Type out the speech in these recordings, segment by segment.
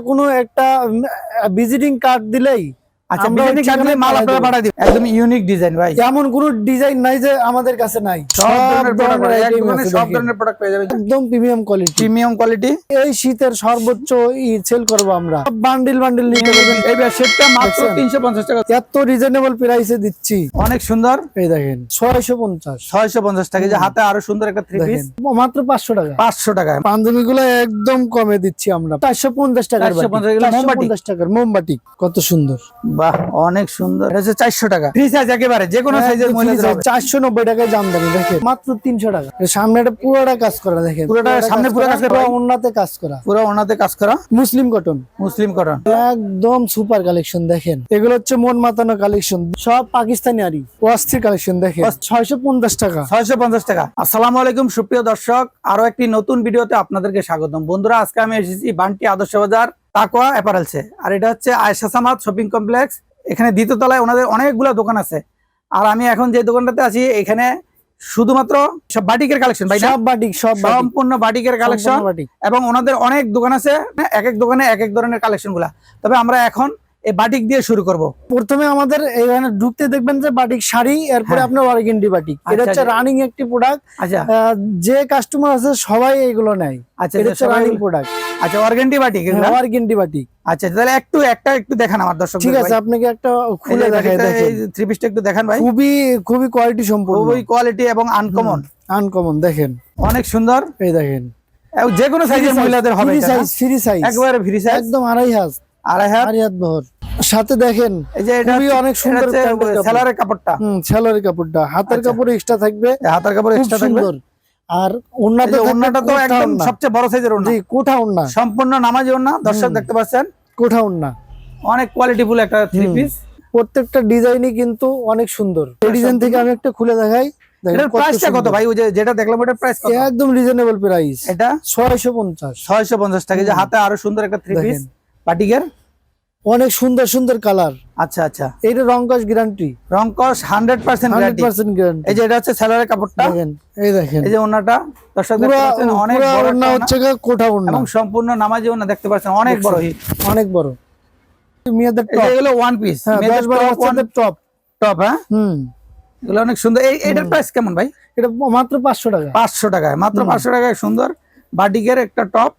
কোনো একটা visiting card দিলেই আচ্ছা মাল আপনারা পাঠাই দিবেন। একদম ইউনিক ডিজাইন ভাই। এমন কোনো ডিজাইন নাই যে আমাদের কাছে নাই। সব ধরনের প্রোডাক্ট সব ধরনের পেয়ে যাবেন। একদম প্রিমিয়াম কোয়ালিটি প্রিমিয়াম কোয়ালিটি এই শীতের সর্বোচ্চ সেল করব আমরা। বান্ডিল বান্ডিল নিতে পারবেন। এই সেটটা মাত্র দেখছেন? 350 টাকা। এত রিজনেবল প্রাইসে দিচ্ছি। অনেক সুন্দর। এই দেখেন ছয়শো পঞ্চাশ। 650 টাকা। যে হাতে আরও সুন্দর একটা থ্রি পিস মাত্র পাঁচশো টাকা। 500 টাকা। গুলো একদম কমে দিচ্ছি আমরা। চারশো পঞ্চাশ টাকার 450 এগুলো মোমবাতি? পঞ্চাশ টাকার মোমবাটি। কত সুন্দর। বাহ অনেক সুন্দর। এটা হচ্ছে 400 টাকা। ফ্রি সাইজ একেবারে যে কোনো সাইজের চারশো নব্বই টাকায় জামদানি দেখেন। মাত্র তিনশো টাকা। সামনে পুরোটা কাজ করা দেখেন। পুরোটা সামনে পুরো কাজ করা? উন্নতে কাজ করা। পুরো ওনাতে কাজ করা। মুসলিম কটন মুসলিম কটন একদম সুপার কালেকশন দেখেন। এগুলো হচ্ছে মন মাতানো কালেকশন সব পাকিস্তানি আরি অস্থির কালেকশন দেখেন। ছয়শো পঞ্চাশ টাকা। 650 টাকা। আসসালামু আলাইকুম সুপ্রিয় দর্শক। আরও একটি নতুন ভিডিওতে আপনাদেরকে স্বাগতম। বন্ধুরা আজকে আমি এসেছি বান্টি আদর্শ বাজার। তাকোয়া অ্যাপারেলসে আর এটা হচ্ছে আয়সা সামাদ শপিং কমপ্লেক্স এখানে দ্বিতীয় তলায় ওনাদের অনেকগুলো দোকান আছে। আর আমি এখন যে দোকানটাতে আছি এখানে শুধুমাত্র সব বাটিকের কালেকশন ভাই সব বাটিক সব সম্পূর্ণ বাটিকের কালেকশন এবং ওনাদের অনেক দোকান আছে এক এক দোকানে এক এক ধরনের কালেকশনগুলা। তবে আমরা এখন এই বাটিক দিয়ে শুরু করব। প্রথমে আমাদের এখানে ঢুকতে দেখবেন যে বাটিক শাড়ি এরপরে হ্যাঁ। আপনার ওয়ারগেন্ডি বাটিক। এটা আচ্ছা, হচ্ছে আচ্ছা। রানিং একটি প্রোডাক্ট আচ্ছা। যে কাস্টমার আছে সবাই এগুলো নেয়। আচ্ছা এটা এটা হচ্ছে রানিং প্রোডাক্ট আচ্ছা অর্গেন্টি বাটিক এগুলা? Organdy batik. আচ্ছা তাহলে একটু একটা একটু দেখান আমার দর্শক ঠিক আছে আপনাকে একটা খুলে দেখাই দেখেন। থ্রি পিসটা একটু দেখান ভাই। খুবই খুবই কোয়ালিটি সম্পূর্ণ। খুবই কোয়ালিটি এবং আনকমন আনকমন দেখেন। অনেক সুন্দর। এই দেখেন। যে কোনো সাইজের মহিলাদের হবে ফ্রি সাইজ ফ্রি সাইজ একবারে ফ্রি সাইজ একদম আড়াই হাত। আড়াই হাত। আড়াই হাত বহর। সাথে দেখেন এই যে এটা অনেক সুন্দর সেলারের কাপড়টা। হুম কাপড়টা। হাতের আচ্ছা। কাপড় এক্সট্রা থাকবে। হাতার কাপড় এক্সট্রা থাকবে? সুন্দর। আর ওন্নাতে এই তো একদম সবচেয়ে বড় সাইজের ওড়না জি কোঠা ওন্না। সম্পূর্ণ নামাজি ওড়না দর্শক দেখতে পাচ্ছেন? কোঠা ওন্না। অনেক কোয়ালিটিফুল একটা থ্রি পিস প্রত্যেকটা ডিজাইনই কিন্তু অনেক সুন্দর। এই ডিজাইন থেকে আমি একটা খুলে দেখাই। এটার প্রাইসটা কত ভাই? ওই যে যেটা দেখলাম ওটার প্রাইস কত? একদম রিজনেবল প্রাইস এটা? ছয়শো পঞ্চাশ। ছয়শো পঞ্চাশ টাকা। যে হাতে আরও সুন্দর একটা থ্রি পিস। বাটিকের অনেক সুন্দর সুন্দর কালার। আচ্ছা আচ্ছা। এইটা রংকস guarantee. রংকস hundred percent hundred percent guarantee. এই যে এটা হচ্ছে সেলারের কাপড়টা। দেখেন এই দেখেন। এই যে ওনাটা দর্শক অনেক বড় হচ্ছে কোঠা ওন্না। এবং সম্পূর্ণ নামাজি ওনা দেখতে পাচ্ছেন অনেক বড় অনেক বড়। মেয়েদের টপ এগুলো ওয়ান পিস বাচ্চাদের টপ টপ হ্যাঁ? হুম। এগুলো অনেক সুন্দর। এই এটার প্রাইস কেমন ভাই? এটা মাত্র পাঁচশো টাকা। পাঁচশো টাকায় মাত্র পাঁচশো টাকায় সুন্দর। বাটিকের একটা টপ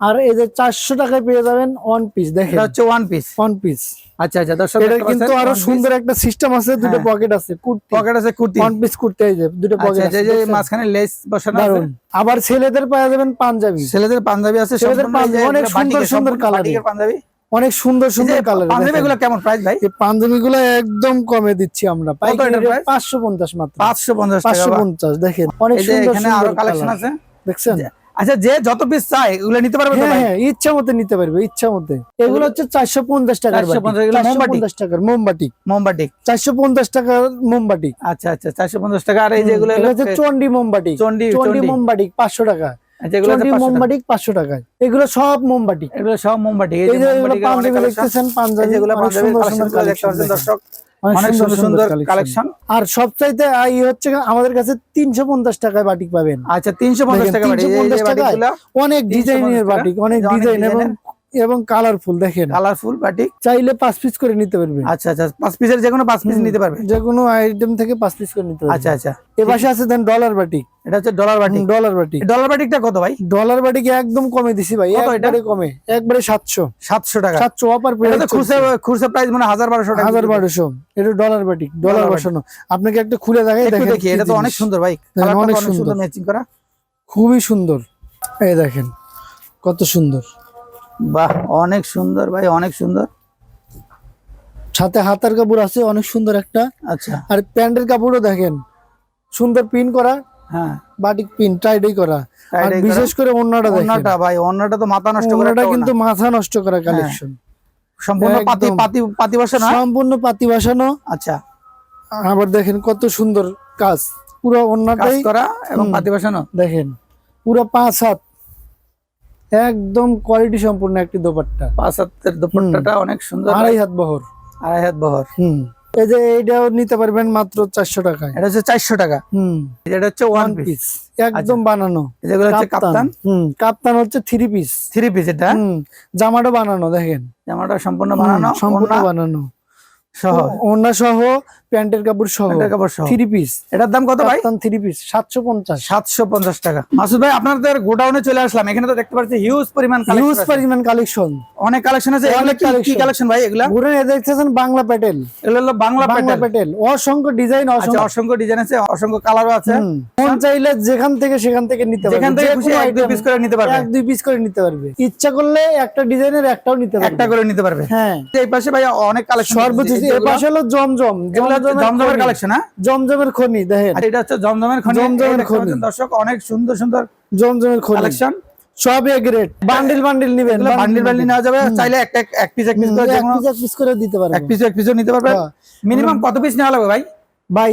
আর এই যে চারশো টাকায় পেয়ে যাবেন ওয়ান পিস দেখেন। হচ্ছে ওয়ান পিস ওয়ান পিস আচ্ছা আচ্ছা দর্শক এটা কিন্তু আরও সুন্দর একটা সিস্টেম আছে দুটো হ্যাঁ। পকেট আছে কুর্তি। পকেট আছে কুর্তি। ওয়ান পিস কুর্তি এই যে দুটো আচ্ছা পকেট আছে যে মাঝখানে লেস বসানো আছে। আবার ছেলেদের পাওয়া যাবেন পাঞ্জাবি। ছেলেদের পাঞ্জাবি আছে ছেলেদের পাঞ্জাবি, অনেক সুন্দর সুন্দর কালার পাঞ্জাবি। অনেক সুন্দর সুন্দর কালার পাঞ্জাবি গুলো কেমন প্রাইস ভাই? এই পাঞ্জাবি গুলো একদম কমে দিচ্ছি আমরা। পাঁচশো পঞ্চাশ মাত্র। পাঁচশো পঞ্চাশ পাঁচশো পঞ্চাশ দেখেন। অনেক সুন্দর সুন্দর কালেকশন আছে। দেখছেন? আচ্ছা যে যত পিস চাই এগুলো নিতে পারবে তো হ্যাঁ হ্যাঁ ইচ্ছা মতো নিতে পারবে ইচ্ছা মতো। এগুলো হচ্ছে চারশো পঞ্চাশ টাকার 450 এগুলো মোমবাতি? পঞ্চাশ টাকার মোমবাটি। মোমবাটি। চারশো পঞ্চাশ টাকার মোমবাটি। আচ্ছা আচ্ছা চারশো পঞ্চাশ টাকা। আর এই যে এগুলো হচ্ছে চন্ডি মোমবাটি। চন্ডি চন্ডি মোমবাটি পাঁচশো টাকা। আচ্ছা 500 টাকা। মোমবাটি পাঁচশো টাকায় এগুলো সব মোমবাটি। এগুলো সব মোমবাটি। পাঞ্জাবি দেখতেছেন পাঞ্জাবি যেগুলো। দর্শক। অনেক অনেক সুন্দর সুন্দর কালেকশন। আর সবচাইতে ই হচ্ছে আমাদের কাছে তিনশো পঞ্চাশ টাকায় বাটিক পাবেন। আচ্ছা তিনশো পঞ্চাশ দেখেন, টাকা বাটি এই যে 350 টাকায় বাটিগুলো অনেক 350 ডিজাইনের বাটিক অনেক অনেক ডিজাইন এবং এবং কালারফুল দেখেন। কালারফুল বাটি চাইলে পাঁচ পিস করে নিতে পারবেন। আচ্ছা আচ্ছা পাঁচ পিসের যে কোনো পাঁচ পিস নিতে পারবে যে কোনো আইটেম থেকে পাঁচ পিস করে নিতে পারবেন। আচ্ছা আচ্ছা। এ পাশে আছে দেন ডলার বাটিক এটা হচ্ছে ডলার বাটি ডলার বাটিক ডলার বাটিকটা কত ভাই? ডলার বাটিক একদম কমে দিছি ভাই কত এটা? একবারে কমে। একবারে সাতশো। সাতশো টাকা। সাতশো অপার এটা তো খুচরা খুচরা প্রাইস মানে হাজার বারোশো টাকা। হাজার বারোশো। এটা ডলার বাটিক ডলার বসানো। আপনাকে একটা খুলে দেখাই দেখেন দেখি এটা তো অনেক সুন্দর ভাই। অনেক সুন্দর। ম্যাচিং করা। খুবই সুন্দর। এই দেখেন কত সুন্দর। বাহ অনেক সুন্দর ভাই অনেক সুন্দর। সাথে হাতার কাপড় আছে অনেক সুন্দর একটা। আচ্ছা। আর প্যান্টের কাপড়ও দেখেন সুন্দর পিন করা হ্যাঁ। বাটিক পিন টাইডাই করা। আর বিশেষ করে দেখেন। অন্যটা ভাই অন্যটা তো মাথা নষ্ট করে অন্যটা কিন্তু মাথা নষ্ট করা কালেকশন সম্পূর্ণ পাতি পাতি পাতি বসে না সম্পূর্ণ পাতি বসানো আচ্ছা। আবার দেখেন কত সুন্দর কাজ। পুরো কাজ অন্যটাই করা এবং। পাতি বসানো দেখেন পুরো পাঁচ হাত। একদম কোয়ালিটি সম্পূর্ণ একটি দোপাট্টা। পাঁচ হাতের দুপাট্টাটা অনেক সুন্দর। আড়াই হাত বহর। আড়াই হাত বহর। হুম। এই যে এইটাও নিতে পারবেন মাত্র চারশো টাকায়। এটা হচ্ছে চারশো টাকা। হুম। এটা হচ্ছে ওয়ান পিস একদম বানানো। যেগুলো হচ্ছে কাপ্তান। হুম। কাপ্তান হচ্ছে থ্রি পিস থ্রি পিস এটা? হুম। জামাটা বানানো দেখেন। জামাটা সম্পূর্ণ বানানো সম্পূর্ণ বানানো। সহ। ওড়না সহ প্যান্টের কাপড় সহ। কাপড় সহ। থ্রি পিস এটার দাম কত ভাই? থ্রি পিস সাতশো পঞ্চাশ। সাতশো পঞ্চাশ টাকা। মাসুদ ভাই আপনাদের গোডাউনে চলে আসলাম। এখানে তো দেখতে পাচ্ছি হিউজ পরিমাণ হিউজ পরিমাণ কালেকশন অনেক কালেকশন আছে। এগুলো কি- কি কালেকশন ভাই এগুলা? ঘুরে দেখতেছেন বাংলা প্যাটেল। এগুলো হলো বাংলা বাংলা প্যাটেল। অসংখ্য ডিজাইন আচ্ছা অসংখ্য ডিজাইন আছে অসংখ্য কালারও আছে। মন চাইলে যেখান থেকে সেখান থেকে নিতে পারবে। যেখান থেকে খুশি এক দুই পিস করে নিতে পারবে। এক দুই পিস করে নিতে পারবে। ইচ্ছা করলে একটা ডিজাইনের একটাও নিতে পারবে। একটা করে নিতে পারবে। হ্যাঁ। এই পাশে ভাই অনেক কালেকশন সর্বোচ্চ এ পাশে হলো জমজম। হচ্ছে জমজমের। কালেকশন হ্যাঁ? জমজমের খনি দেখেন। এটা হচ্ছে জমজমের খনি জমজমের খনি। দর্শক অনেক সুন্দর সুন্দর জমজমের খনি। কালেকশন সব এ গ্রেড বান্ডিল বান্ডিল নিবেন বান্ডিল বান্ডিল নেওয়া যাবে চাইলে একটা এক পিস এক পিস করে এক পিস এক পিস করে দিতে পারবে এক পিস এক পিসও নিতে পারবে হ্যাঁ। মিনিমাম কত পিস নেওয়া লাগবে ভাই? ভাই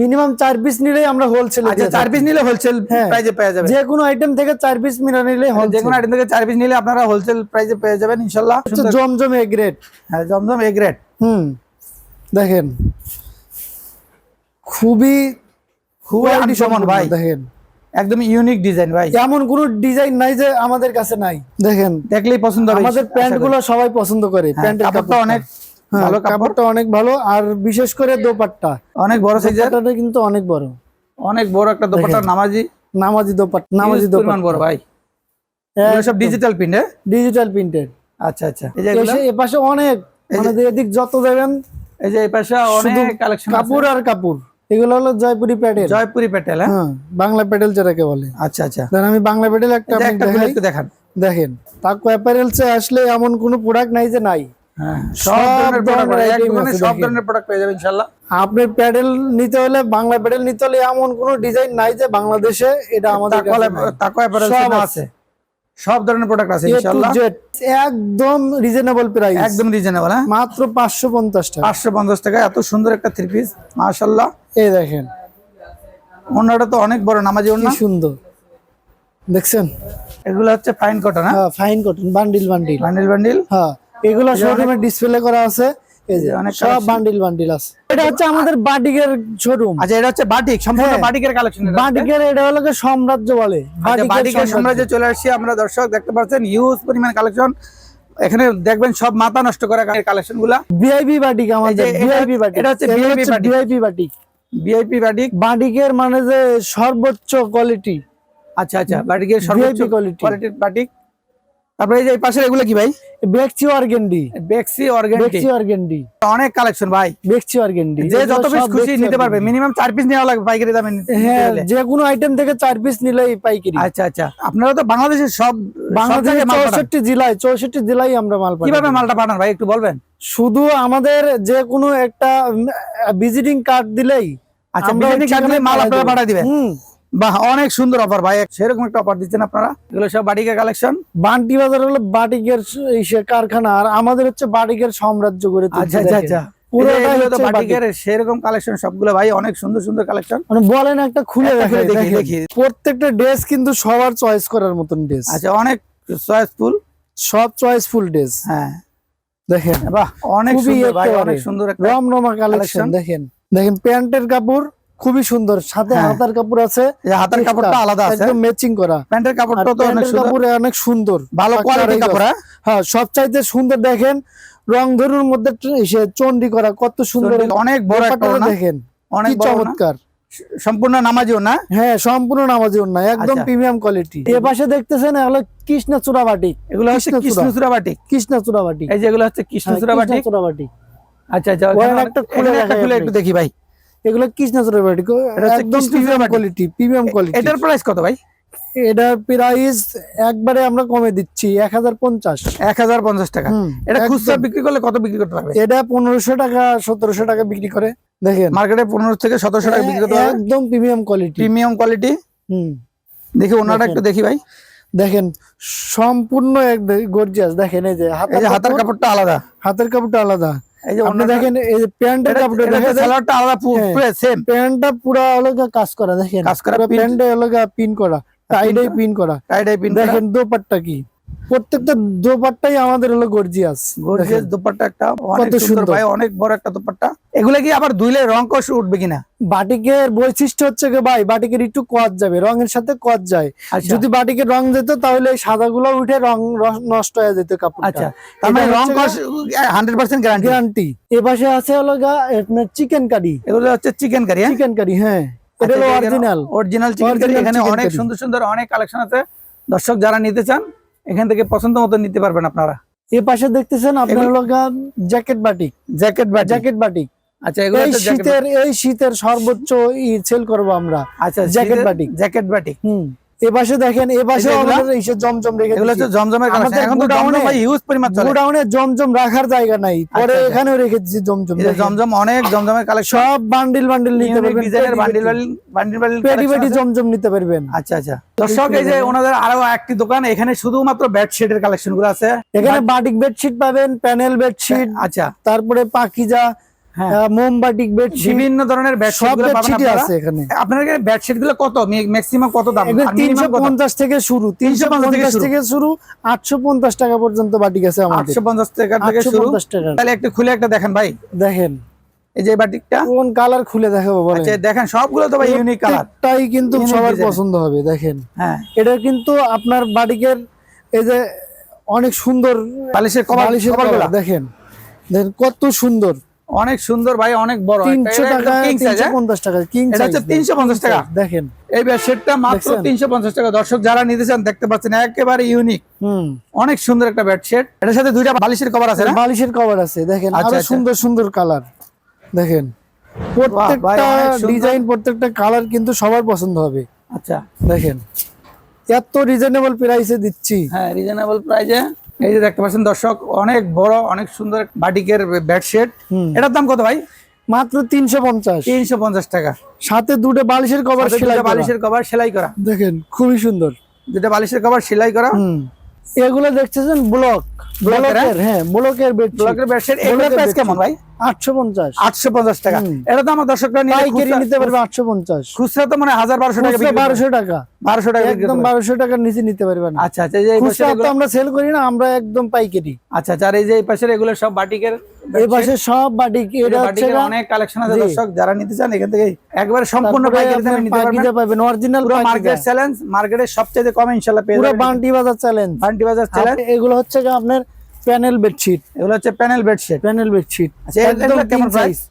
মিনিমাম চার পিস নিলেই আমরা হোলসেল আচ্ছা চার পিস নিলে হোলসেল হ্যাঁ। প্রাইজে পেয়ে যাবে যে কোনো আইটেম থেকে চার পিস মিলা নিলে যে কোনো আইটেম থেকে চার পিস নিলে আপনারা হোলসেল প্রাইসে পেয়ে যাবেন ইনশাল্লাহ। জমজম এ গ্রেড হ্যাঁ জমজম এ গ্রেড হুম। দেখেন। খুবই খুবই আনকমন ভাই। দেখেন। একদম ইউনিক ডিজাইন ভাই। এমন কোন ডিজাইন নাই যে আমাদের কাছে নাই। দেখেন দেখলেই পছন্দ হবে। আমাদের প্যান্টগুলো সবাই পছন্দ করে। হ্যাঁ, প্যান্টের কাপড়টা অনেক হ্যাঁ, ভালো কাপড়টা অনেক ভালো আর বিশেষ করে দোপাট্টা। অনেক বড় সাইজের কিন্তু অনেক বড়। অনেক বড় একটা দোপাট্টা নামাজি। নামাজি দোপাট্টা নামাজি পরিমাণ বড় ভাই। সব ডিজিটাল প্রিন্ট ডিজিটাল প্রিন্টেড আচ্ছা আচ্ছা। এই যে এপাশে অনেক মানে এদিক যত যাবেন এই যে এই পাশে অনেক কালেকশন কাপড় আর কাপড়। এগুলো হলো জয়পুরি প্যাডেল জয়পুরি প্যাটেল হ্যাঁ? হ্যাঁ বাংলা প্যাডেল যেটাকে বলে। আচ্ছা আচ্ছা। আমি বাংলা একটা একটা দেখান। দেখেন তাকো অ্যাপারেলসে আসলে এমন কোনো প্রোডাক্ট নাই যে নাই। হ্যাঁ আপনার প্যাডেল নিতে হলে বাংলা প্যাডেল নিতে হলে এমন কোনো ডিজাইন নাই যে বাংলাদেশে এটা আমাদের আছে। সব ধরনের প্রোডাক্ট আছে ইনশাআল্লাহ। একদম রিজনেবল প্রাইস একদম রিজনেবল হ্যাঁ? মাত্র পাঁচশো পঞ্চাশ টাকা। পাঁচশো পঞ্চাশ টাকা এত সুন্দর একটা থ্রি পিস মাশাল্লাহ এই দেখেন। ওনাটা তো অনেক বড় নামাজি কি সুন্দর। দেখছেন? এগুলো হচ্ছে ফাইন কটন হ্যাঁ? হ্যাঁ fine cotton bundle bundle bundle bundle হ্যাঁ এগুলো শোরুমে ডিসপ্লে করা আছে। এই যে অনেক সব বান্ডিল বান্ডিল আছে। এটা হচ্ছে আমাদের বাটিকের শোরুম আচ্ছা এটা হচ্ছে বাটিক সম্পূর্ণ হ্যাঁ। বাটিকের কালেকশন বাটিকের এটা হলো কি বলে। বাটিকের বাটিকের চলে আসছি আমরা দর্শক দেখতে পাচ্ছেন হিউজ পরিমাণ কালেকশন এখানে দেখবেন সব মাথা নষ্ট করা কালেকশনগুলা ভিআইপি বাটিক আমাদের এটা- ভিআইপি বাটিক। এটা হচ্ছে batik. VIP batik. VIP batik. বাটিকের মানে যে সর্বোচ্চ কোয়ালিটি আচ্ছা আচ্ছা বাটিকের সর্বোচ্চ। কোয়ালিটির বাটিক। তারপরে এই পাশের এগুলো কি ভাই? বেক্সি অর্গেন্ডি বেক্সি অর্গানিক বেক্সি অর্গেন্ডি অনেক কালেকশন ভাই। বেক্সি অর্গেন্ডি যে যত পিস খুশি নিতে পারবে মিনিমাম পিস নেওয়া লাগবে পাইকারি দামে নিতে হ্যাঁ যে কোনো আইটেম থেকে পিস নিলেই পাইকারি। আচ্ছা আচ্ছা। আপনারা তো বাংলাদেশের সব জেলায় আমরা মাল কীভাবে মালটা পাঠান ভাই একটু বলবেন? শুধু আমাদের যে কোনো একটা ভিজিটিং কার্ড দিলেই আচ্ছা দিলে মাল আপনারা দেব। দিবেন। হুম। বাহ অনেক সুন্দর অফার ভাই। সেরকম একটা অফার দিচ্ছেন আপনারা। এগুলো সব বাটিকের কালেকশন বান্টি বাজার হলো বাটিকের কারখানা আর আমাদের হচ্ছে বাটিকের সাম্রাজ্য করে আচ্ছা আচ্ছা। আচ্ছা। সেরকম কালেকশন সবগুলো ভাই অনেক সুন্দর সুন্দর কালেকশন মানে বলেন একটা খুলে দেখি, প্রত্যেকটা ড্রেস কিন্তু সবার চয়েস করার মতন ড্রেস আচ্ছা অনেক চয়েসফুল সব চয়েসফুল ড্রেস হ্যাঁ। দেখেন। বাহ অনেক সুন্দর ভাই অনেক সুন্দর রমরমা কালেকশন দেখেন। দেখেন প্যান্টের কাপড় খুবই সুন্দর। সাথে হ্যাঁ। হাতার কাপড় আছে হাতার কাপড়টা আলাদা আছে। একদম ম্যাচিং করা। প্যান্টের কাপড়টা তো অনেক সুন্দর। অনেক সুন্দর। ভালো কোয়ালিটির কাপড় হ্যাঁ? হ্যাঁ সবচাইতে সুন্দর দেখেন রং ধরুর মধ্যে চন্ডি করা কত সুন্দর অনেক বড় একটা দেখেন অনেক। চমৎকার। সম্পূর্ণ নামাজিও না? হ্যাঁ সম্পূর্ণ নামাজি না একদম আচ্ছা। প্রিমিয়াম কোয়ালিটি এ পাশে দেখতেছেন হলো কৃষ্ণা চূড়া বাটিক। এগুলো হচ্ছে কৃষ্ণচূড়া। কৃষ্ণচূড়া বাটিক। কৃষ্ণা চূড়া বাটিক। এই যেগুলো হচ্ছে হ্যাঁ, কৃষ্ণচূড়া কৃষ্ণচূড়া বাটিক। আচ্ছা আচ্ছা খুলে একটু দেখি ভাই। এগুলো কৃষ্ণা চূড়া বাটিক এটা একদম প্রিমিয়াম কোয়ালিটি প্রিমিয়াম কোয়ালিটি এটার প্রাইস কত ভাই? এটার প্রাইস একবারে আমরা কমে দিচ্ছি এক হাজার পঞ্চাশ। এক হাজার পঞ্চাশ টাকা। এটা খুচরা বিক্রি করলে কত বিক্রি করতে পারবে? এটা পনেরোশো টাকা সতেরোশো টাকা বিক্রি করে দেখেন। মার্কেটে পনেরো থেকে সতেরোশো টাকা বিক্রি করতে একদম প্রিমিয়াম কোয়ালিটি প্রিমিয়াম কোয়ালিটি হুম। দেখি ওনাটা একটু দেখি ভাই। দেখেন সম্পূর্ণ এক গর্জিয়াস। দেখেন এই যে হাতের কাপড়টা আলাদা। হাতের কাপড়টা আলাদা। এই যে আপনি দেখেন এই যে প্যান্টের এটা- কাপড়টা এটা দেখেন। হচ্ছে সালোয়ারটা আলাদা হ্যাঁ। পুরো সেম প্যান্টটা পুরো আলাদা কাজ করা দেখেন। কাজ করা, পুরো pin- প্যান্টে আলাদা পিন করা টাইডাই পিন করা। টাই টাই পিন দেখেন দোপাট্টা কি। প্রত্যেকটা দোপাট্টাই আমাদের হলো গর্জিয়াস গর্জিয়াস দুপাট্টা একটা অনেক কত সুন্দর। ভাই অনেক বড় একটা দুপাট্টা। এগুলা কি আবার ধুইলে রং কষ উঠবে কিনা? বাটিকের বৈশিষ্ট্য হচ্ছে কি ভাই বাটিকের একটু কচ যাবে রঙের সাথে কচ যায়। আচ্ছা। যদি বাটিকের রং যেত তাহলে এই সাদাগুলো উঠে রং নষ্ট হয়ে যেত কাপড়টা। আচ্ছা। তার মানে রং কষ হান্ড্রেড পার্সেন্ট গ্যারান্টি গ্যারান্টি এ পাশে আছে হলো গা আপনার চিকেন কারি এগুলো হচ্ছে চিকেন কারি হ্যাঁ? চিকেন কারি হ্যাঁ। এটা অরিজিনাল অরিজিনাল চিকেন কারি এখানে অনেক সুন্দর সুন্দর অনেক কালেকশন আছে। দর্শক যারা নিতে চান এখান থেকে পছন্দ মতো নিতে পারবেন আপনারা। এ পাশে দেখতেছেন আপনার জ্যাকেট বাটিক। জ্যাকেট বা জ্যাকেট বাটিক। আচ্ছা এগুলো এই শীতের এই শীতের সর্বোচ্চ ই সেল করব আমরা। আচ্ছা জ্যাকেট বাটিক। Jacket batik. হুম। এ পাশে দেখেন এ পাশে এই যে এগুলা? আমাদের এই জমজম রেখে এগুলো হচ্ছে জমজমের কালেকশন এখন তো জমজম ভাই হিউজ পরিমাণ চলে। গোডাউনে জমজম রাখার জায়গা নাই। পরে আচ্ছা। এখানেও রেখে দিচ্ছি জমজম এই জমজম অনেক জমজমের কালেকশন সব বান্ডিল বান্ডিল নিতে পারবেন ডিজাইনের বান্ডিল বান্ডিল বান্ডিল পেটি পেটি জমজম নিতে পারবেন। আচ্ছা আচ্ছা। দর্শক এই যে ওনাদের আরও একটি দোকান এখানে শুধুমাত্র বেডশিটের কালেকশনগুলো আছে। এখানে বাটিক বেডশিট পাবেন প্যানেল বেডশিট আচ্ছা। তারপরে পাকিজা হ্যাঁ। বেডশিট বিভিন্ন ধরনের বেডশিট পাবেন আছে এখানে। আপনার এখানে বেডশিটগুলো কত? ম্যাক্সিমাম কত দাম? এগুলো আর তিনশো minimum কত? পঞ্চাশ থেকে শুরু তিনশো 350 থেকে শুরু। থেকে শুরু। আটশো পঞ্চাশ টাকা পর্যন্ত বাটিক আছে আমাদের। টাকা থেকে শুরু। টাকা। তাহলে একটু খুলে একটা দেখেন ভাই। দেখেন। এই যে বাটিকটা। কোন কালার খুলে দেখাবো বলেন। আচ্ছা দেখেন সবগুলো তো ভাই ইউনিক কালার কিন্তু সবার পছন্দ হবে দেখেন। হ্যাঁ। এটা কিন্তু আপনার বাটিকের এই যে অনেক সুন্দর বালিশের কভার বালিশের দেখেন। দেখেন কত সুন্দর। অনেক সুন্দর ভাই অনেক বড়। তিনশো টাকা কিং সাইজ তিনশো পঞ্চাশ টাকা কিং এটা হচ্ছে 350 টাকা। দেখেন। এই বেডশিটটা মাত্র দেখছেন? তিনশো পঞ্চাশ টাকা। দর্শক যারা নিতে চান দেখতে পাচ্ছেন একেবারে ইউনিক হুম। অনেক সুন্দর একটা বেডশিট এটার সাথে দুইটা বালিশের কভার আছে না? বালিশের কভার আছে দেখেন। আচ্ছা, আরও আচ্ছা। সুন্দর সুন্দর কালার দেখেন। প্রত্যেকটা ডিজাইন প্রত্যেকটা কালার কিন্তু সবার পছন্দ হবে। আচ্ছা। দেখেন। এত রিজনেবল প্রাইসে দিচ্ছি। হ্যাঁ রিজনেবল প্রাইজে এই যে দেখতে পাচ্ছেন দর্শক অনেক বড় অনেক সুন্দর বাটিকের বেডশিট। এটার দাম কত ভাই? মাত্র তিনশো পঞ্চাশ। তিনশো পঞ্চাশ টাকা। সাথে দুটো বালিশের কভার সেলাই বালিশের কভার সেলাই করা। দেখেন খুবই সুন্দর। দুটো বালিশের কভার সেলাই করা। হুম। এগুলো দেখতেছেন ব্লক। ব্লকের, ব্লকের হ্যাঁ ব্লকের ব্লকের বেডশিট এগুলো প্রাইস কেমন ভাই? আটশো পঞ্চাশ। আটশো পঞ্চাশ টাকা। এটা তো আমার দর্শকরা পাইকারি নিতে পারবে আটশো পঞ্চাশ। খুচরা তো মানে হাজার বারোশো টাকা বারোশো টাকা। বারোশো টাকা একদম বারোশো টাকার নিচে নিতে পারবেন আচ্ছা আচ্ছা এই যে এই পাশের খুচরা তো আমরা সেল করি না আমরা একদম পাইকারি। আচ্ছা আচ্ছা আর এই যে এই পাশের এগুলো সব বাটিকের এই পাশে সব বাটিক এটা হচ্ছে অনেক কালেকশন আছে দর্শক যারা নিতে চান এখান থেকে একবারে সম্পূর্ণ পাইকারি দামে নিতে পারবেন। অরিজিনাল মার্কেট চ্যালেঞ্জ মার্কেটের সবচেয়ে কম ইনশাআল্লাহ পেয়ে পুরো বান্টি বাজার চ্যালেঞ্জ বান্টি বাজার চ্যালেঞ্জ এগুলো হচ্ছে আপনার প্যানেল বেডশিট। এগুলো হচ্ছে প্যানেল বেডশিট। Panel bedsheet. আচ্ছা, কেমন price?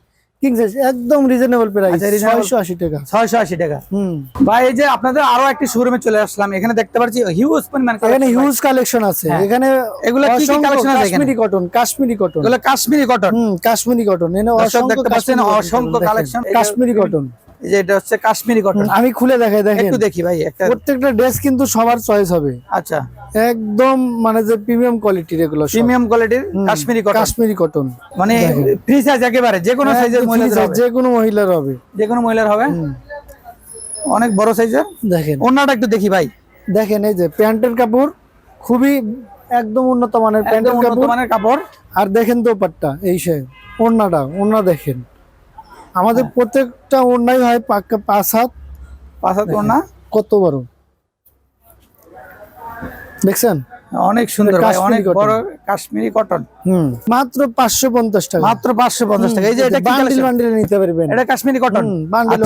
কিং সাইজ একদম রিজনেবল প্রাইস আচ্ছা, 680 টাকা। ছয়শো আশি টাকা। হুম। ভাই এই যে আপনাদের আরও একটি শোরুমে চলে আসলাম। এখানে দেখতে পাচ্ছি হিউজ পরিমাণ এখানে হিউজ কালেকশন আছে। হ্যাঁ। এখানে এগুলো কি কি collection আছে কাশ্মীরি কটন কাশ্মীরি কটন এগুলো কাশ্মীরি কটন হুম কাশ্মীরি কটন এনে অসংখ্য দেখতে পাচ্ছেন অসংখ্য যে- কাশ্মীরি কটন এই যে এটা হচ্ছে কাশ্মীরি কটন আমি খুলে দেখাই দেখেন। একটু দেখি ভাই একটা প্রত্যেকটা ড্রেস কিন্তু সবার চয়েস হবে। আচ্ছা। একদম মানে যে প্রিমিয়াম কোয়ালিটির এগুলো প্রিমিয়াম কোয়ালিটির কাশ্মীরি কটন কাশ্মীরি কটন মানে ফ্রি সাইজ একেবারে যে কোনো সাইজের মহিলাদের হবে। যে কোনো মহিলার হবে। যে কোনো মহিলার হবে। অনেক বড় সাইজের দেখেন। ওন্নাটা একটু দেখি ভাই। দেখেন এই যে প্যান্টের কাপড় খুবই একদম উন্নত মানের প্যান্টের কাপড়। মানের কাপড়। আর দেখেন দোপাট্টা এই সে ওড়নাটা ওড়না দেখেন। আমাদের হ্যাঁ। প্রত্যেকটা ওড়নাই হয় পাক্কা পাঁচ হাত। পাঁচ হাত কত বড়? দেখছেন? অনেক সুন্দর ভাই অনেক বড় কাশ্মীরি কটন হুম। মাত্র পাঁচশো পঞ্চাশ টাকা। মাত্র পাঁচশো পঞ্চাশ টাকা। এই যে এটা বান্ডিল বান্ডিল নিতে পারবেন। এটা কাশ্মীরি কটন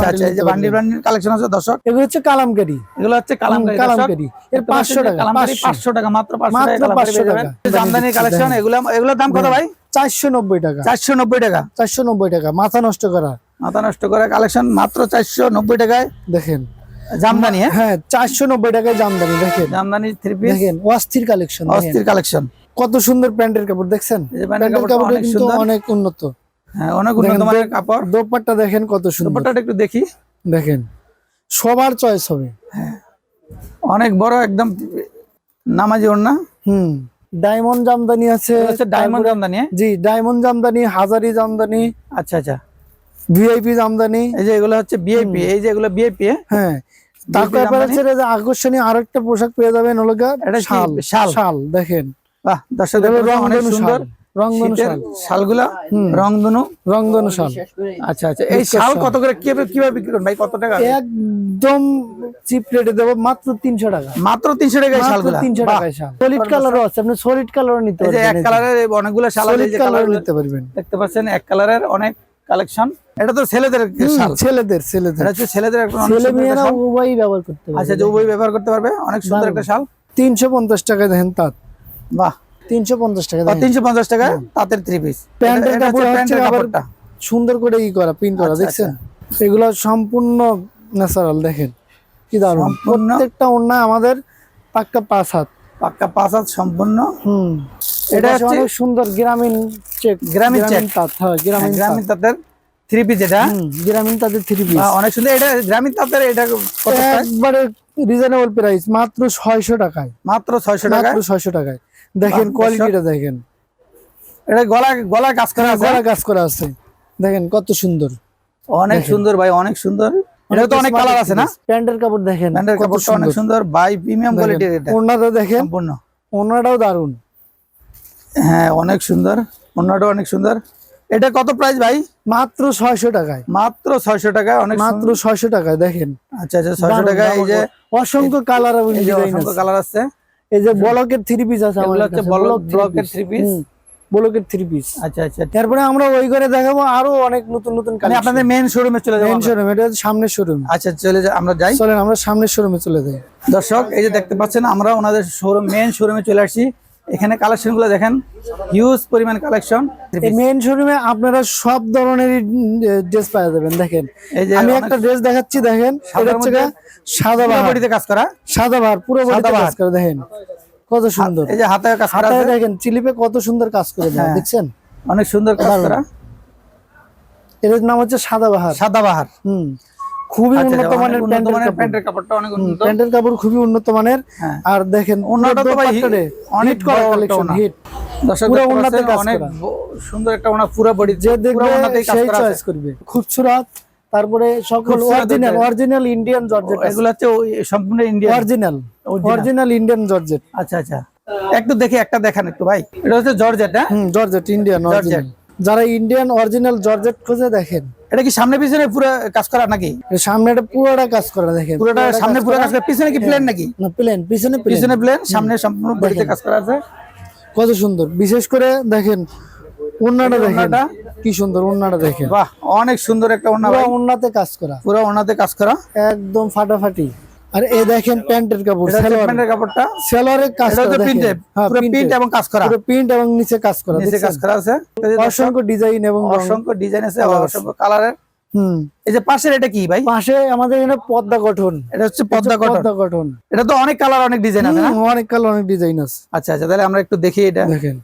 আচ্ছা এই যে বান্ডিল বান্ডিল কালেকশন আছে দর্শক? এগুলো হচ্ছে কালামকারি। এগুলো হচ্ছে কালামকারি কালামকারি। এর 500 টাকা, 500 পাঁচশো। টাকা মাত্র মাত্র টাকা কালামকারি 500 টাকা। জামদানি কালেকশন এগুলো এগুলোর দাম কত ভাই? চারশো নব্বই টাকা। চারশো নব্বই টাকা। চারশো নব্বই টাকা মাথা নষ্ট করা। মাথা নষ্ট করে কালেকশন মাত্র চারশো নব্বই টাকায়। দেখেন। জামদানি হ্যাঁ? হ্যাঁ চারশো নব্বই টাকায় জামদানি দেখেন। জামদানি থ্রি পিস দেখেন অস্থির কালেকশন অস্থির কালেকশন কত সুন্দর প্যান্টের কাপড় দেখছেন? অনেক সুন্দর। অনেক উন্নত। হ্যাঁ অনেক উন্নত মানের কাপড়। দোপাট্টা দেখেন কত সুন্দর। দুপাট্টাটা একটু দেখি। দেখেন সবার চয়েস হবে। হ্যাঁ। অনেক বড় একদম নামাজি ওড়না। হুম ডায়মন্ড জামদানি আছে ডায়মন্ড জামদানি হ্যাঁ? জি ডায়মন্ড জামদানি হাজারি জামদানি আচ্ছা আচ্ছা। ভিআইপি জামদানি। এই যে এগুলো হচ্ছে বিএপি এই যে এগুলো বিএপি হ্যাঁ তারপরে জামদানি? হচ্ছে যে আকর্ষণীয় আরেকটা পোশাক পেয়ে যাবেন হলো? শাল। শাল। শাল দেখেন। বাহ দর্শক এগুলো দেখতে পাচ্ছেন, অনেক সুন্দর। রংধনু শাল। শালগুলা রংধনু। রংধনু শাল। আচ্ছা আচ্ছা। এই শাল কত করে? কীভাবে কীভাবে বিক্রি করেন ভাই কত টাকা? একদম চিপ রেটে দেবো মাত্র তিনশো টাকা। মাত্র তিনশো টাকায় শালগুলা? তিনশো বাহ। টাকায় শাল। সলিড কালারও আছে। আপনি সলিড কালারও নিতে এই যে এক কালারের অনেকগুলো শাল আছে, সলিড কালারও কালার নিতে পারবেন। দেখতে পাচ্ছেন এক কালারের অনেক কালেকশন? এটা তো ছেলেদের ছেলেদের ছেলেদের। এটা হচ্ছে ছেলেদের একটা ছেলে মেয়েরা উভয়ই ব্যবহার করতে পারবে। আচ্ছা যে উভয় ব্যবহার করতে পারবে? অনেক সুন্দর একটা শাল। তিনশো পঞ্চাশ টাকা দেখেন তাঁত। বাহ। তিনশো পঞ্চাশ টাকা দেখেন। তিনশো পঞ্চাশ টাকা তাঁতের থ্রি পিস প্যান্টের কাপড় হচ্ছে আবার সুন্দর করে ই করা প্রিন্ট করা আচ্ছা, দেখছেন? এগুলো সম্পূর্ণ ন্যাচারাল দেখেন। কি দারুণ। প্রত্যেকটা ওন্না আমাদের পাক্কা পাঁচ হাত। পাক্কা পাঁচ হাত সম্পূর্ণ। হুম। এটা হচ্ছে- অনেক সুন্দর গ্রামীণ চেক গ্রামীণ check। তাঁত হ্যাঁ গ্রামীণ গ্রামীণ তাঁতের থ্রি পিস এটা। গ্রামীণ তাঁতের থ্রি পিস অনেক সুন্দর। এটা গ্রামীণ তাঁতের এটা একবারে রিজনেবল প্রাইস মাত্র ছয়শো টাকায়। মাত্র ছয়শো টাকা ছয়শো টাকায়। দেখেন কোয়ালিটিটা দেখেন। এটা গলা গলা কাজ করা আছে? গলা কাজ করা আছে। দেখেন কত সুন্দর। অনেক সুন্দর ভাই অনেক সুন্দর। এটা তো অনেক কালার আছে না? প্যান্টের কাপড় দেখেন প্যান্টের কাপড়টা অনেক সুন্দর। বাই প্রিমিয়াম কোয়ালিটির এটা। ওনাটা দেখেন। সম্পূর্ণ। ওনাটাও দারুণ হ্যাঁ অনেক সুন্দর। অন্যটা অনেক সুন্দর। এটা কত প্রাইস ভাই? মাত্র ছয়শো টাকায়। মাত্র ছয়শো টাকায় অনেক মাত্র ছয়শো টাকায় দেখেন। আচ্ছা আচ্ছা ছয়শো দারুণ, টাকা এই যে অসংখ্য কালার অসংখ্য কালার আছে। এই যে ব্লকের থ্রি পিস আছে হচ্ছে ব্লকের থ্রি পিস আচ্ছা আচ্ছা। তারপরে আমরা ওই করে দেখাবো আরও অনেক নতুন নতুন মানে আপনাদের মেন শোরুমে চলে যাব আমরা। শোরুম এটা হচ্ছে সামনের শোরুম আচ্ছা চলে যা আমরা যাই। চলেন আমরা সামনের শোরুমে চলে যাই। দর্শক এই যে দেখতে পাচ্ছেন আমরা ওনাদের শোরুম মেন শোরুমে চলে আসছি। এখানে কালেকশনগুলো দেখেন হিউজ পরিমাণ কালেকশন মেইন শোরুমে আপনারা সব ধরনের ড্রেস পাওয়া যাবেন দেখেন। এই যে আমি একটা ড্রেস দেখাচ্ছি দেখেন। এটা হচ্ছে সাদা বাহার। বডিতে কাজ করা? সাদা বাহার পুরো বডিতে কাজ করা দেখেন। কত সুন্দর। এই যে হাতে কাজ করা দেখেন চিলিপে কত সুন্দর কাজ করে দেয় হ্যাঁ। দেখছেন? অনেক সুন্দর কাজ করা। এটার নাম হচ্ছে সাদা বাহার। সাদা বাহার। হুম। খুবই আচ্ছা, উন্নত মানের প্যান্টের কাপড়টা অনেক উন্নত। প্যান্টের কাপড় খুবই উন্নত মানের। হ্যাঁ। আর দেখেন ওনাটা তো ভাই অনেক করা কালেকশন হিট। দর্শক পুরো দেখতে ওনাতে পাচ্ছেন, কাজ অনেক সুন্দর একটা ওনা পুরো বডি যে দেখবে সেই চয়েস করবে। খুবসুরাত। তারপরে সকল অরিজিনাল অরিজিনাল ইন্ডিয়ান জর্জেট এগুলো হচ্ছে সম্পূর্ণ Indian original. Original Indian georgette আচ্ছা আচ্ছা। একটু দেখি একটা দেখান একটু ভাই। এটা হচ্ছে জর্জেট হ্যাঁ? জর্জেট ইন্ডিয়ান অরিজিনাল যারা ইন্ডিয়ান অরিজিনাল জর্জেট খুঁজে দেখেন এটা কি সামনে পিছনে পুরো কাজ করা নাকি? সামনেটা পুরোটা কাজ করা দেখেন পুরোটা সামনে পুরো কাজ করা। পিছনে কি প্লেন নাকি? না প্লেন পিছনে পিছনে প্লেন সামনে সম্পূর্ণ বডিতে কাজ করা আছে। কত সুন্দর। বিশেষ করে দেখেন ওন্নাটা দেখেন? কি সুন্দর ওন্নাটা দেখেন। বাহ অনেক সুন্দর একটা ওনা পুরো ওন্নাতে কাজ করা। পুরো ওনাতে কাজ করা। একদম ফাটাফাটি। আর এই দেখেন প্যান্টের কাপড় সালোয়ার। প্যান্টের কাপড়টা। সালোয়ারের কাজ করা হ্যাঁ, পুরো প্রিন্ট এবং কাজ করা। পুরো প্রিন্ট এবং নিচে কাজ করা নিচে কাজ করা আছে। অসংখ্য ডিজাইন এবং অসংখ্য ডিজাইন আছে অসংখ্য কালারের হুম। এই যে পাশের এটা কি ভাই? পাশে আমাদের এখানে পদ্মা গঠন। এটা হচ্ছে পদ্মা কটন পদ্মা গঠন। এটা তো অনেক কালার অনেক ডিজাইন আছে না? অনেক কালার অনেক ডিজাইন আছে। আচ্ছা আচ্ছা তাহলে আমরা একটু দেখি এটা। দেখেন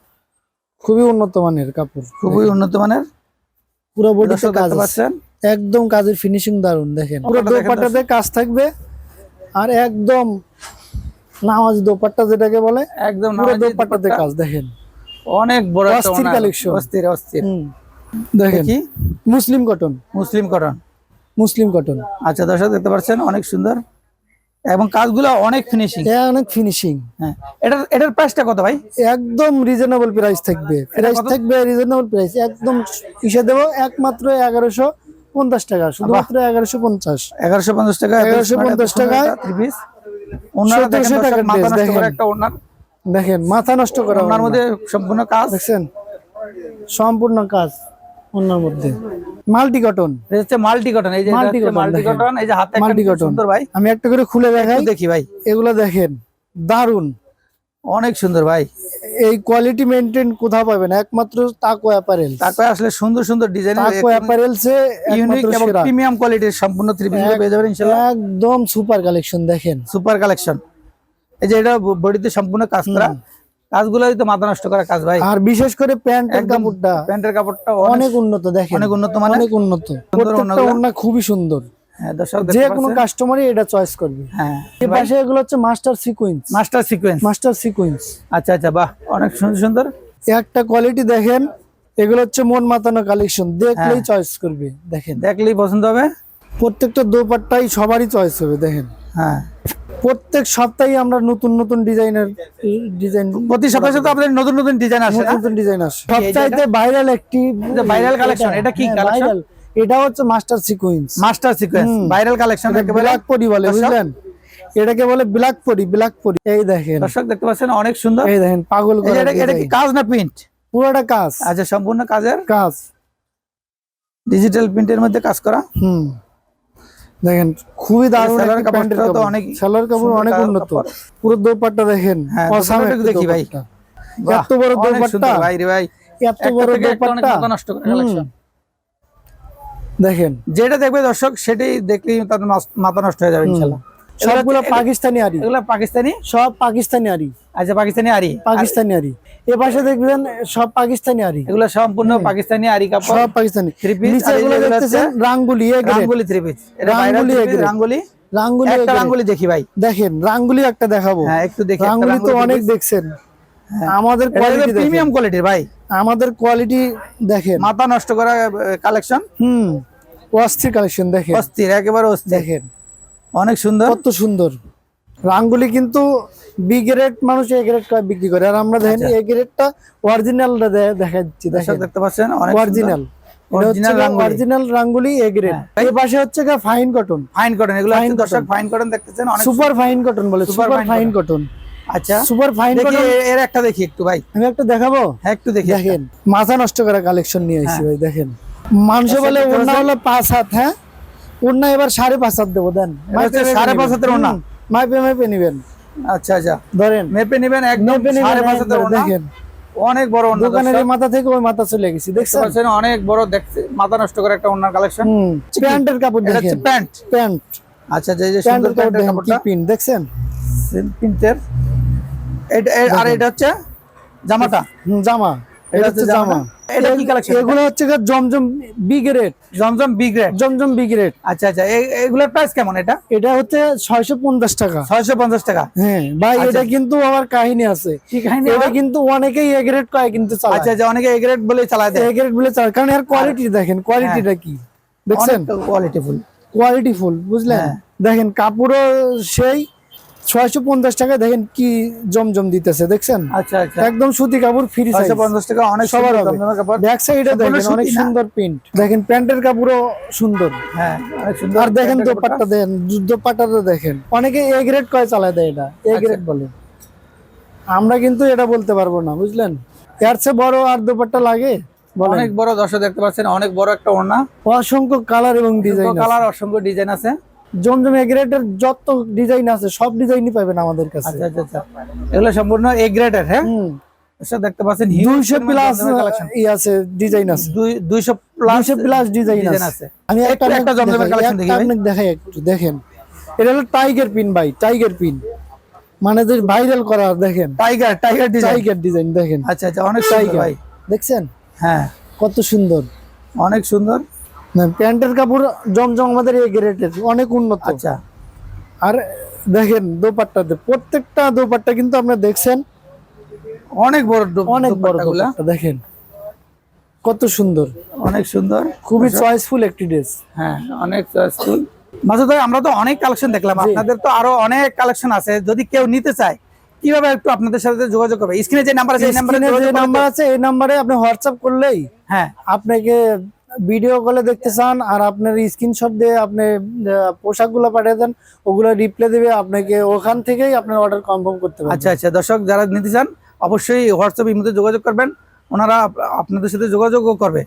খুবই উন্নত মানের কাপড়। খুবই উন্নত মানের। পুরো বডিতে দর্শক কাজ পাচ্ছেন? একদম কাজের ফিনিশিং দারুণ দেখেন। পুরো কাজ থাকবে। আর একদম নামাজ দোপাট্টা যেটাকে বলে একদম দোপাট্টাতে কাজ দেখেন। অনেক বড় অস্থির collection। অস্থির অস্থির। দেখেন দেখি। Muslin cotton muslin cotton muslin cotton আচ্ছা দর্শক দেখতে পাচ্ছেন অনেক সুন্দর। এবং কাজগুলো অনেক ফিনিশিং এ অনেক ফিনিশিং হ্যাঁ। এটার এটার প্রাইসটা কত ভাই? একদম রিজনেবল প্রাইস থাকবে। প্রাইস থাকবে রিজনেবল প্রাইস একদম ইসে দেবো একমাত্র এগারোশো পঞ্চাশ টাকা শুধুমাত্র এগারোশো পঞ্চাশ। এগারোশো পঞ্চাশ টাকা 1150 টাকায় থ্রি পিস। ওনারা দেখেন 1700 দর্শক, টাকার মাথা নষ্ট করে একটা ওনার দেখেন মাথা নষ্ট করা ওনার মধ্যে সম্পূর্ণ কাজ। দেখছেন? সম্পূর্ণ কাজ অন্যর মধ্যে। মাল্টি কটন হচ্ছে মাল্টি কটন এই যে মাল্টি কটন এই যে হাতে মাল্টি কটন সুন্দর ভাই। আমি একটা করে খুলে দেখাই। দেখি ভাই। এগুলো দেখেন দারুণ অনেক সুন্দর ভাই। এই কোয়ালিটি মেনটেন কোথাও পাবেন? একমাত্র তাকো অ্যাপারেল তারপরে আসলে সুন্দর সুন্দর ডিজাইন তাকো অ্যাপারেলস এ ইউনিক এবং প্রিমিয়াম কোয়ালিটির সম্পূর্ণ থ্রি পিস পেয়ে যাবেন ইনশাআল্লাহ। একদম সুপার কালেকশন দেখেন। সুপার কালেকশন এই যে এটা বডিতে সম্পূর্ণ কাজ করা। কাজগুলো তো মাথা নষ্ট করা কাজ ভাই। আর বিশেষ করে প্যান্টের কাপড়টা। প্যান্টের কাপড়টা অনেক উন্নত দেখেন। অনেক উন্নত মানের অনেক উন্নত। সুন্দর প্রত্যেকটা। ওড়না খুবই সুন্দর। যে কোনো কাস্টমারই এটা চয়েস করবে। হ্যাঁ এই পাশে এগুলো হচ্ছে master sequence master sequence master sequence আচ্ছা আচ্ছা বাহ অনেক সুন্দর সুন্দর। একটা কোয়ালিটি দেখেন এগুলো হচ্ছে মন মাতানো কালেকশন দেখলেই হ্যাঁ। চয়েস করবে দেখেন। দেখলেই পছন্দ হবে? প্রত্যেকটা দোপাট্টাই সবারই চয়েস হবে দেখেন। হ্যাঁ। প্রত্যেক সপ্তাহে আমরা নতুন নতুন ডিজাইনের ডিজাইন প্রতি সপ্তাহে তো আপনাদের নতুন নতুন ডিজাইন আসে নতুন ডিজাইন আসে। এই ভাইরাল একটি ভাইরাল কালেকশন এটা। কি collection? এটা হচ্ছে master sequence. Master sequence viral collection black পরি বলে বুঝলেন? এটাকে বলে ব্ল্যাক পরি ব্ল্যাক পরি। এই দেখেন। দর্শক দেখতে পাচ্ছেন অনেক সুন্দর। এই দেখেন পাগল এটা কি কাজ না প্রিন্ট? পুরোটা কাজ। আচ্ছা সম্পূর্ণ কাজের? কাজ। ডিজিটাল প্রিন্টের মধ্যে কাজ করা? হুম। দেখেন খুবই দারুণ তো অনেক সালোয়ার কাপড় অনেক উন্নত। পুরো দোপাট্টা দেখেন। হ্যাঁ, দেখি ভাই। এত বড় দোপাট্টা। ভাই রে ভাই এত বড় দোপাট্টা। নষ্ট করে হুম। দেখেন। যেটা দেখবে দর্শক সেটাই দেখলেই তাদের মাথা নষ্ট হয়ে যাবে ইনশাল্লাহ। সবগুলো পাকিস্তানি আরি এগুলো পাকিস্তানি? সব পাকিস্তানি আরি আচ্ছা পাকিস্তানি আরি পাকিস্তানি আরি এ পাশে দেখবেন সব পাকিস্তানি আরি এগুলো সম্পূর্ণ পাকিস্তানি আরি কাপড়। সব পাকিস্তানি। Three piece, নিচে এগুলো দেখতেছেন রাঙ্গুলি রাঙ্গুলি থ্রি পিস রাঙ্গুলি। রাঙ্গুলি। রাঙ্গুলি একটা। রাঙ্গুলি দেখি ভাই। দেখেন রাঙ্গুলি একটা দেখাবো। হ্যাঁ একটু দেখি রাঙ্গুলি তো অনেক দেখছেন। আমাদের কোয়ালিটি প্রিমিয়াম কোয়ালিটির ভাই। আমাদের কোয়ালিটি দেখেন। মাথা নষ্ট করা কালেকশন হুম। অস্থির কালেকশন দেখেন। অস্থির একেবারে অস্থির। দেখেন। অনেক সুন্দর। কত সুন্দর। রাঙ্গুলি কিন্তু বি গ্রেড মানুষ এ গ্রেড বিক্রি করে। আর আমরা দেখেন এ গ্রেডটা অরিজিনালটা দেখা দিচ্ছি দেখতে পাচ্ছেন অনেক অরিজিনাল। অরিজিনাল রাঙ্গুলি। এ গ্রেড হ্যাঁ। এই পাশে হচ্ছে ফাইন কটন ফাইন কটন এগুলো দর্শক ফাইন কটন দেখতেছেন অনেক সুপার ফাইন কটন বলে সুপার ফাইন কটন আচ্ছা। সুপার ফাইন এর একটা দেখি একটু ভাই। আমি একটা দেখাবো? হ্যাঁ একটু দেখি দেখেন মাথা নষ্ট করা কালেকশন নিয়ে আসছি হ্যাঁ। ভাই দেখেন। মানুষ আচ্ছা, বলে ওড়না হলো পাঁচ হাত হ্যাঁ? ওড়না এবার সাড়ে পাঁচ হাত দেবো দেন। সাড়ে পাঁচ হাতের ওড়না? মাইপে মাইপে নিবেন। আচ্ছা আচ্ছা। ধরেন। মেপে নেবেন একদম সাড়ে পাঁচ হাতের ওড়না। দেখেন। অনেক বড় ওড়না দোকানের মাথা থেকে ওই মাথা চলে গেছি দেখতে দেখছেন? পাচ্ছেন অনেক বড় দেখতে মাথা নষ্ট করে একটা ওড়নার কালেকশন প্যান্টের কাপড় এটা দেখেন। প্যান্ট। প্যান্ট। আচ্ছা যে যে সুন্দর প্যান্টের কাপড়টা পিন দেখছেন? প্রিন্টের। এটা আর এটা হচ্ছে জামাটা। জামা। এটা হচ্ছে জামা। এটা কি কালেকশন এগুলো হচ্ছে Zamzam B grade Zamzam B grade Zamzam B grade আচ্ছা আচ্ছা। এগুলোর প্রাইস কেমন এটা? এটা হচ্ছে টাকা। টাকা। হ্যাঁ ভাই আচ্ছা। এটা কিন্তু আমার কাহিনী আছে। কি কাহিনী এটা কিন্তু অনেকেই এ গ্রেড কয় কিন্তু চালায়। আচ্ছা আচ্ছা। অনেকে এ গ্রেড বলে চালায় দেয়। এ গ্রেড বলে চালায়। কারণ এর কোয়ালিটি দেখেন কোয়ালিটিটা কি? দেখছেন? কোয়ালিটি ফুল কোয়ালিটি ফুল বুঝলেন? হ্যাঁ। দেখেন কাপড়ও সেই ছয়শো পঞ্চাশ টাকা দেখেন কি জমজম দিতেছে দেখছেন? আচ্ছা আচ্ছা। একদম সুতি কাপড় ফ্রি ছয়শো পঞ্চাশ টাকা অনেক সবার ব্যাক সাইডে দেখেন অনেক সুন্দর প্রিন্ট দেখেন প্যান্টের কাপড়ও সুন্দর। হ্যাঁ সুন্দর। আর দেখেন দোপাট্টা দেন দোপাট্টাটা দেখেন। অনেকে এ গ্রেড কয় চালায় দেয় এটা? এ আচ্ছা। গ্রেড বলে। আমরা কিন্তু এটা বলতে পারব না বুঝলেন? এর চেয়ে বড় আর দোপাট্টা লাগে? অনেক বড় দর্শক দেখতে পাচ্ছেন অনেক বড় একটা ওড়না। অসংখ্য কালার এবং ডিজাইন কালার অসংখ্য ডিজাইন আছে। জমজম যত ডিজাইন আছে সব ডিজাইনই পাবেন আমাদের কাছে। আচ্ছা আচ্ছা আচ্ছা। এগুলো সম্পূর্ণ এ হ্যাঁ? হুম। এসব দেখতে পাচ্ছেন প্লাস ই আছে ডিজাইন আছে। দুই- দুইশো প্লাস প্লাস ডিজাইন ডিজাইন আছে। আছে। আমি একটা একটা জমজমের collection দেখি ভাই। দেখাই একটু দেখেন। এটা হলো টাইগার পিন ভাই টাইগার পিন মানে যে ভাইরাল করা দেখেন। Tiger tiger design tiger design দেখেন। আচ্ছা আচ্ছা অনেক টাইগার ভাই। দেখছেন? হ্যাঁ। কত সুন্দর। অনেক সুন্দর। প্যান্টের কাপড় জমজম আমাদের এই গ্রেটের অনেক উন্নত। আচ্ছা। আর দেখেন দোপাট্টাতে প্রত্যেকটা দোপাট্টা কিন্তু আপনারা দেখছেন। অনেক বড় অনেক বড় দেখেন। কত সুন্দর। অনেক সুন্দর। খুবই চয়েসফুল একটি ড্রেস হ্যাঁ অনেক চয়েসফুল মাসুদ ভাই আমরা তো অনেক কালেকশন দেখলাম। আপনাদের তো আরও অনেক কালেকশন আছে। যদি কেউ নিতে চায় কীভাবে একটু আপনাদের সাথে যোগাযোগ করবে? স্ক্রিনে যে নাম্বার আছে এই নাম্বারে যে নাম্বার আছে এই নাম্বারে আপনি হোয়াটসঅ্যাপ করলেই হ্যাঁ। আপনাকে ভিডিও কলে দেখতে চান আর আপনার স্ক্রিনশট দিয়ে আপনি পোশাকগুলো পাঠিয়ে দেন, ওগুলো রিপ্লাই দেবে, আপনাকে ওখান থেকেই আপনার অর্ডার কনফার্ম করতে পারবেন আচ্ছা আচ্ছা দর্শক যারা নিতে চান, অবশ্যই হোয়াটসঅ্যাপ ইমোতে যোগাযোগ করবেন, ওনারা আপ- আপনাদের সাথে যোগাযোগও করবে।